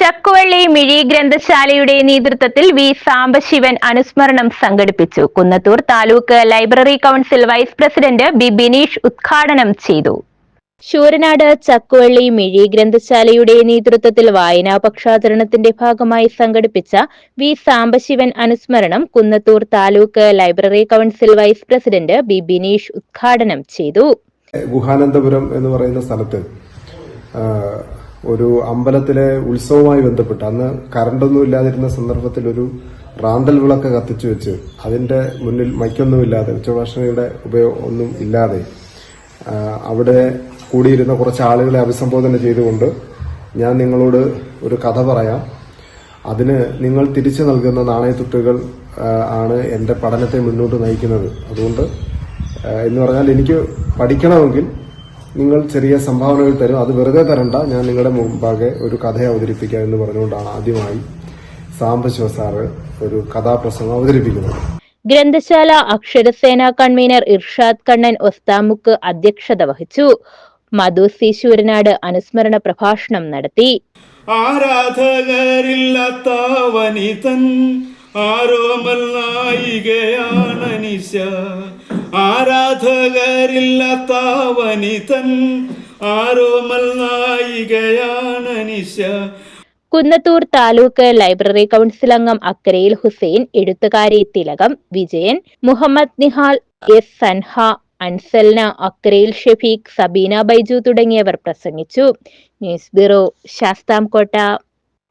ചക്കുവള്ളി മിഴി ഗ്രന്ഥശാലയുടെ നേതൃത്വത്തിൽ വി സാംബശിവൻ അനുസ്മരണം സംഘടിപ്പിച്ചു. Kunnathur taluk library council vice president B Bineesh ഉദ്ഘാടനം ചെയ്തു. ശൂരനാട് ചക്കുവള്ളി മിഴി ഗ്രന്ഥശാലയുടെ നേതൃത്വത്തിൽ വായനാ പക്ഷാചരണത്തിന്റെ ഭാഗമായി സംഘടിപ്പിച്ച വി സാംബശിവൻ അനുസ്മരണം Kunnathur taluk library council vice president B Bineesh ഉദ്ഘാടനം ചെയ്തു. ഗുഹാനന്ദപുരം എന്ന് പറയുന്ന സ്ഥലത്ത് ഒരു അമ്പലത്തിലെ ഉത്സവവുമായി ബന്ധപ്പെട്ട് അന്ന് കറണ്ടൊന്നും ഇല്ലാതിരുന്ന സന്ദർഭത്തിൽ ഒരു റാന്തൽ വിളക്ക് കത്തിച്ചു വെച്ച് അതിന്റെ മുന്നിൽ മൈക്കൊന്നുമില്ലാതെ ഉച്ചഭാഷണയുടെ ഉപയോഗം ഒന്നും ഇല്ലാതെ അവിടെ കൂടിയിരുന്ന കുറച്ച് ആളുകളെ അഭിസംബോധന ചെയ്തുകൊണ്ട് ഞാൻ നിങ്ങളോട് ഒരു കഥ പറയാം. അതിന് നിങ്ങൾ തിരിച്ചു നൽകുന്ന നാണയത്തുട്ടുകൾ ആണ് എന്റെ പഠനത്തെ മുന്നോട്ട് നയിക്കുന്നത്. അതുകൊണ്ട് എന്ന് പറഞ്ഞാൽ എനിക്ക് പഠിക്കണമെങ്കിൽ നിങ്ങൾ ചെറിയ സംഭാവനകൾ തരും. അത് വെറുതെ തരണ്ട. ഞാൻ നിങ്ങളുടെ മുമ്പാകെ ഒരു കഥ അവതരിപ്പിക്കാം എന്ന് പറഞ്ഞുകൊണ്ടാണ് ആദ്യമായി സാംബശിവ സാറ് ഒരു കഥാപ്രസംഗം അവതരിപ്പിക്കുന്നത്. ഗ്രന്ഥശാല അക്ഷരസേന കൺവീനർ ഇർഷാദ് കണ്ണൻ ഒസ്താമുക്ക് അധ്യക്ഷത വഹിച്ചു. മധു സി. ശൂരനാട് അനുസ്മരണ പ്രഭാഷണം നടത്തി. ആരാധകരില്ലാത്ത വനിതൻ ആരോമൽ നായികയാണ് നിശ ആരാധകരില്ലാത്ത വനിതൻ ആരോമൽ നായികയാണ് നിശ കുന്നത്തൂർ താലൂക്ക് ലൈബ്രറി കൗൺസിൽ അംഗം അക്രയിൽ ഹുസൈൻ എഴുത്തുകാരി തിലകം വിജയൻ മുഹമ്മദ് നിഹാൽ എസ് സൻഹ അൻസൽന അക്രയിൽ ഷെഫീഖ് സബീന ബൈജു തുടങ്ങിയവർ പ്രസംഗിച്ചു. News bureau Sasthamkotta.